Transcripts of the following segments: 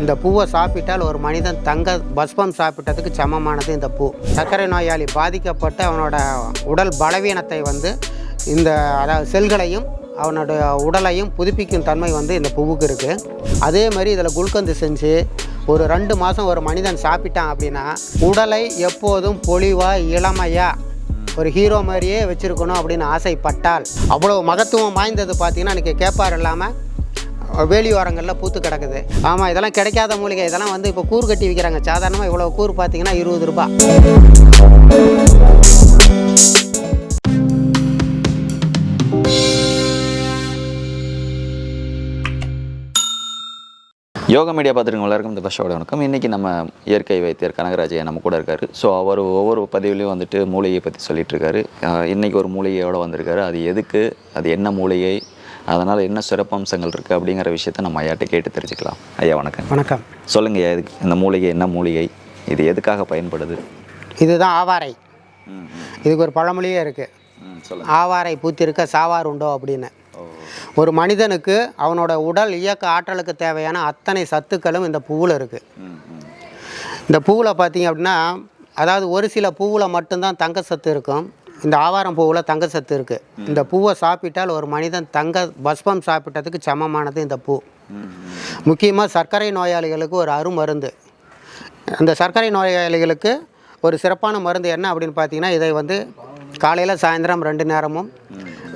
இந்த பூவை சாப்பிட்டால் ஒரு மனிதன் தங்க பஸ்பம் சாப்பிட்டதுக்கு சமமானது இந்த பூ. சர்க்கரை நோயாளி பாதிக்கப்பட்டு அவனோட உடல் பலவீனத்தை வந்து இந்த அதாவது செல்களையும் அவனோட உடலையும் புதுப்பிக்கும் தன்மை வந்து இந்த பூவுக்கு இருக்குது அதே மாதிரி இதில் குல்கந்து செஞ்சு ஒரு ரெண்டு மாதம் ஒரு மனிதன் சாப்பிட்டான் அப்படின்னா உடலை எப்போதும் பொலிவாக இளமையாக ஒரு ஹீரோ மாதிரியே வச்சுருக்கணும் அப்படின்னு ஆசைப்பட்டால் அவ்வளோ மகத்துவம் வாய்ந்தது பார்த்தீங்கன்னா இன்றைக்கி கேப்பார் இல்லாமல் வேலியோரங்களில் பூத்து கிடக்குது. ஆமாம் இதெல்லாம் கிடைக்காத மூலிகை. இதெல்லாம் வந்து இப்போ கூறு கட்டி விற்கிறாங்க சாதாரணமாக இவ்வளோ கூறு பார்த்தீங்கன்னா இருபது ரூபாய் யோகா மீடியா பார்த்துருங்க எல்லாருக்கும் இந்த பஷோட வணக்கம். இன்றைக்கி நம்ம இயற்கை வைத்தியர் கனகராஜையா நம்ம கூட இருக்காரு. ஸோ அவர் ஒவ்வொரு பதிவுலையும் வந்துட்டு மூலிகையை பற்றி சொல்லிட்டு இருக்காரு. ஒரு மூலிகையோடு வந்திருக்காரு. அது எதுக்கு? அது என்ன மூலிகை? அதனால் என்ன சிறப்பம்சங்கள் இருக்குது அப்படிங்கிற விஷயத்த நம்ம ஐயாட்ட கேட்டு தெரிஞ்சுக்கலாம். ஐயா வணக்கம். வணக்கம். சொல்லுங்க ஐயா இதுக்கு இந்த மூலிகை என்ன மூலிகை? இது எதுக்காக பயன்படுது? இதுதான் ஆவாரை. இதுக்கு ஒரு பழமொழியே இருக்குது ஆவாரை பூத்திருக்க சாவார் உண்டோ அப்படின்னு. ஒரு மனிதனுக்கு அவனோட உடல் இயக்க ஆற்றலுக்கு தேவையான அத்தனை சத்துக்களும் இந்த பூவில் இருக்குது இந்த பூவில் பார்த்தீங்க அப்படின்னா அதாவது ஒரு சில பூவில் மட்டும்தான் தங்க சத்து இருக்கும். இந்த ஆவாரம் பூவில் தங்க சத்து இருக்குது இந்த பூவை சாப்பிட்டால் ஒரு மனிதன் தங்க பஸ்பம் சாப்பிட்டதுக்கு சமமானது இந்த பூ. முக்கியமாக சர்க்கரை நோயாளிகளுக்கு ஒரு அருமருந்து. அந்த சர்க்கரை நோயாளிகளுக்கு ஒரு சிறப்பான மருந்து என்ன அப்படின்னு பார்த்தீங்கன்னா இதை வந்து காலையில் சாயந்தரம் ரெண்டு நேரமும்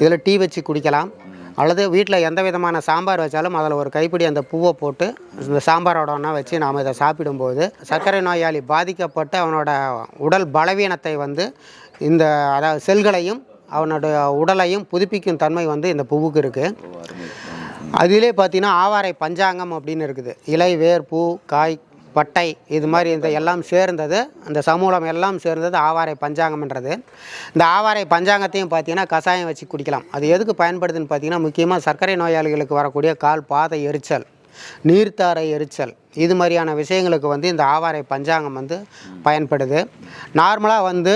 இதில் டீ வச்சு குடிக்கலாம். அல்லது வீட்டில் எந்த விதமான சாம்பார் வச்சாலும் அதில் ஒரு கைப்பிடி அந்த பூவை போட்டு இந்த சாம்பாரோட ஒன்றா வச்சு நாம் இதை சாப்பிடும்போது சர்க்கரை நோயாளி பாதிக்கப்பட்டு அவனோட உடல் பலவீனத்தை வந்து இந்த அதாவது செல்களையும் அவனோட உடலையும் புதுப்பிக்கும் தன்மை வந்து இந்த பூவுக்கு இருக்குது அதிலே பார்த்தீங்கன்னா ஆவாரை பஞ்சாங்கம் அப்படின்னு இருக்குது. இலை வேர் பூ காய் பட்டை இது மாதிரி இந்த எல்லாம் சேர்ந்தது அந்த சமூலம் எல்லாம் சேர்ந்தது ஆவாரை பஞ்சாங்கம்ன்றது. இந்த ஆவாரை பஞ்சாங்கத்தையும் பார்த்தீங்கன்னா கஷாயம் வச்சு குடிக்கலாம். அது எதுக்கு பயன்படுதுன்னு பார்த்தீங்கன்னா முக்கியமாக சர்க்கரை நோயாளிகளுக்கு வரக்கூடிய கால் பாதை எரிச்சல் நீர்த்தாரை எரிச்சல் இது மாதிரியான விஷயங்களுக்கு வந்து இந்த ஆவாரை பஞ்சாங்கம் வந்து பயன்படுது. நார்மலாக வந்து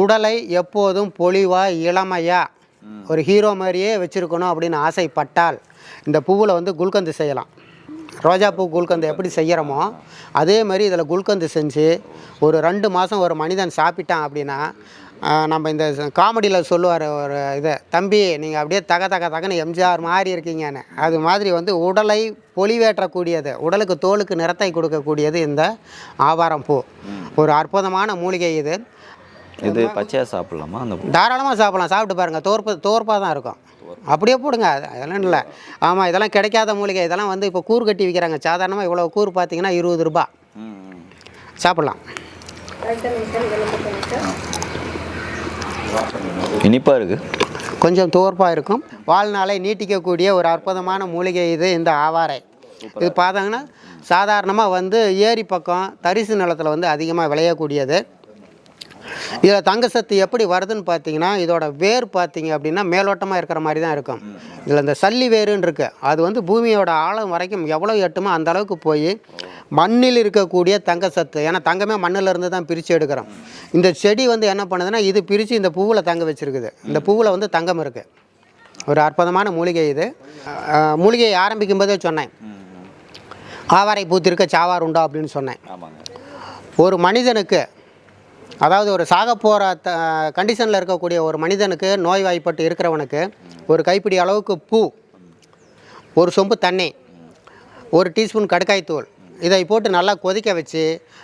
உடலை எப்போதும் பொலிவாக இளமையாக ஒரு ஹீரோ மாதிரியே வச்சுருக்கணும் அப்படின்னு ஆசைப்பட்டால் இந்த பூவில் வந்து குல்கந்து செய்யலாம். ரோஜாப்பூ குல்கந்து எப்படி செய்கிறோமோ அதே மாதிரி இதில் குல்கந்து செஞ்சு ஒரு ரெண்டு மாதம் ஒரு மனிதன் சாப்பிட்டான் அப்படின்னா நம்ம இந்த காமெடியில் சொல்லுவார் ஒரு இதை தம்பி நீங்கள் அப்படியே தக தக தகன்னு எம்ஜிஆர் மாதிரி இருக்கீங்கன்னு. அது மாதிரி வந்து உடலை பொலிவேற்றக்கூடியது உடலுக்கு தோலுக்கு நிறத்தை கொடுக்கக்கூடியது இந்த ஆவாரம் பூ. ஒரு அற்புதமான மூலிகை இது. இது பச்சையாக சாப்பிட்லாமா அந்த தாராளமாக சாப்பிடலாம். சாப்பிட்டு பாருங்கள் தோற்பு தோற்பாக தான் இருக்கும். அப்படியே போடுங்க. அது அதெல்லாம் இல்லை. ஆமாம் இதெல்லாம் கிடைக்காத மூலிகை. இதெல்லாம் வந்து இப்போ கூறு கட்டி விற்கிறாங்க சாதாரணமாக இவ்வளோ கூறு பார்த்தீங்கன்னா இருபது ம் சாப்பிட்லாம். இனிப்பாக இருக்குது கொஞ்சம் தோற்பாக இருக்கும். வாழ்நாளை நீட்டிக்கக்கூடிய ஒரு அற்புதமான மூலிகை இது இந்த ஆவாரை. இது பார்த்தாங்கன்னா சாதாரணமாக வந்து ஏரி பக்கம் தரிசு நிலத்தில் வந்து அதிகமாக விளையக்கூடியது. இதில் தங்க சத்து எப்படி வருதுன்னு பார்த்தீங்கன்னா இதோட வேர் பார்த்தீங்க அப்படின்னா மேலோட்டமாக இருக்கிற மாதிரி தான் இருக்கும். இதில் இந்த சல்லி வேருன்னு இருக்கு. அது வந்து பூமியோட ஆழம் வரைக்கும் எவ்வளோ எட்டுமோ அந்த அளவுக்கு போய் மண்ணில் இருக்கக்கூடிய தங்க சத்து ஏன்னா தங்கமே மண்ணில் இருந்து தான் பிரித்து எடுக்கிறோம். இந்த செடி வந்து என்ன பண்ணுதுன்னா இது பிரித்து இந்த பூவில் தங்க வச்சிருக்குது. இந்த பூவில் வந்து தங்கம் இருக்குது ஒரு அற்புதமான மூலிகை இது. மூலிகையை ஆரம்பிக்கும் போதே சொன்னேன். ஆவாரை பூத்திருக்க சாவார் உண்டா அப்படின்னு சொன்னேன். ஒரு மனிதனுக்கு அதாவது ஒரு சாக போகிற த கண்டிஷனில் இருக்கக்கூடிய ஒரு மனிதனுக்கு நோய்வாய்ப்பட்டு இருக்கிறவனுக்கு ஒரு கைப்பிடி அளவுக்கு பூ ஒரு சொம்பு தண்ணி ஒரு டீஸ்பூன் கடுக்காய் தூள் இதை போட்டு நல்லா கொதிக்க வச்சு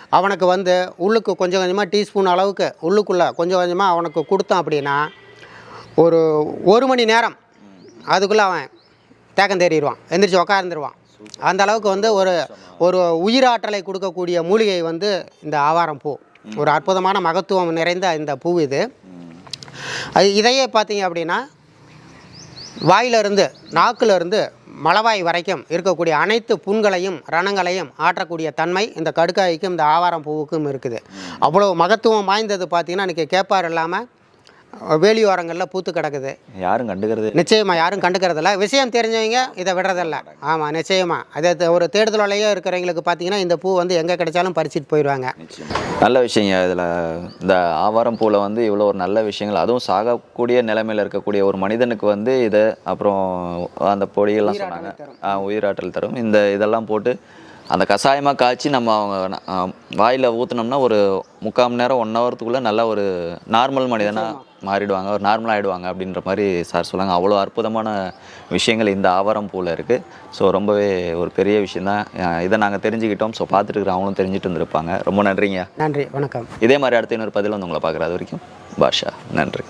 அவனுக்கு வந்து உள்ளுக்கு கொஞ்சம் கொஞ்சமாக டீஸ்பூன் அளவுக்கு உள்ளுக்குள்ளே கொஞ்சம் கொஞ்சமாக அவனுக்கு கொடுத்தோம் அப்படின்னா ஒரு ஒரு மணி நேரம் அதுக்குள்ளே அவன் தேக்கம் தேறிடுவான் எந்திரிச்சு உக்காந்துருவான். அந்த அளவுக்கு வந்து ஒரு ஒரு உயிராற்றலை கொடுக்கக்கூடிய மூலிகை வந்து இந்த ஆவாரம் பூ. ஒரு அற்புதமான மகத்துவம் நிறைந்த இந்த பூ இது. அது இதையே பார்த்தீங்க அப்படின்னா வாயிலிருந்து நாக்கிலிருந்து மலவாய் வரைக்கும் இருக்கக்கூடிய அனைத்து புண்களையும் ரணங்களையும் ஆற்றக்கூடிய தன்மை இந்த கடுக்காய்க்கும் இந்த ஆவாரம் பூவுக்கும் இருக்குது. அவ்வளோ மகத்துவம் வாய்ந்தது பார்த்தீங்கன்னா இன்றைக்கி கேப்பார் இல்லாமல் வேலியோரங்களில் பூத்து கிடக்குது. யாரும் கண்டுக்கிறது நிச்சயமா யாரும் கண்டுக்கிறதில்ல. விஷயம் தெரிஞ்சவங்க இதை விடுறதில்ல. ஆமாம் நிச்சயமா. அதே ஒரு தேடுதலையே இருக்கிறவங்களுக்கு பார்த்தீங்கன்னா இந்த பூ வந்து எங்கே கிடைச்சாலும் பறிச்சிட்டு போயிடுவாங்க. நல்ல விஷயங்க இதில். இந்த ஆவாரம் பூவில் வந்து இவ்வளோ ஒரு நல்ல விஷயங்கள். அதுவும் சாகக்கூடிய நிலைமையில் இருக்கக்கூடிய ஒரு மனிதனுக்கு வந்து இதை அப்புறம் அந்த பொடியெல்லாம் சொன்னாங்க. உயிராற்றல் தரும். இந்த இதெல்லாம் போட்டு அந்த கஷாயமாக காய்ச்சி நம்ம அவங்க வாயில் ஊற்றுனோம்னா ஒரு முக்கால் மணி நேரம் ஒன் ஹவரத்துக்குள்ளே நல்ல ஒரு நார்மல் மனிதனாக மாறிடுவாங்க. ஒரு நார்மலாக ஆகிடுவாங்க அப்படின்ற மாதிரி சார் சொன்னாங்க. அவ்வளோ அற்புதமான விஷயங்கள் இந்த ஆவாரம் பூவில் இருக்குது ஸோ ரொம்பவே ஒரு பெரிய விஷயந்தான் இதை நாங்கள் தெரிஞ்சுக்கிட்டோம். ஸோ பார்த்துட்டு அவங்களும் தெரிஞ்சுட்டு இருந்திருப்பாங்க ரொம்ப நன்றிங்க. நன்றி. வணக்கம். இதே மாதிரி அடுத்த இன்னொரு பதில் வந்து உங்களை பார்க்குறது வரைக்கும். பாஷா நன்றி.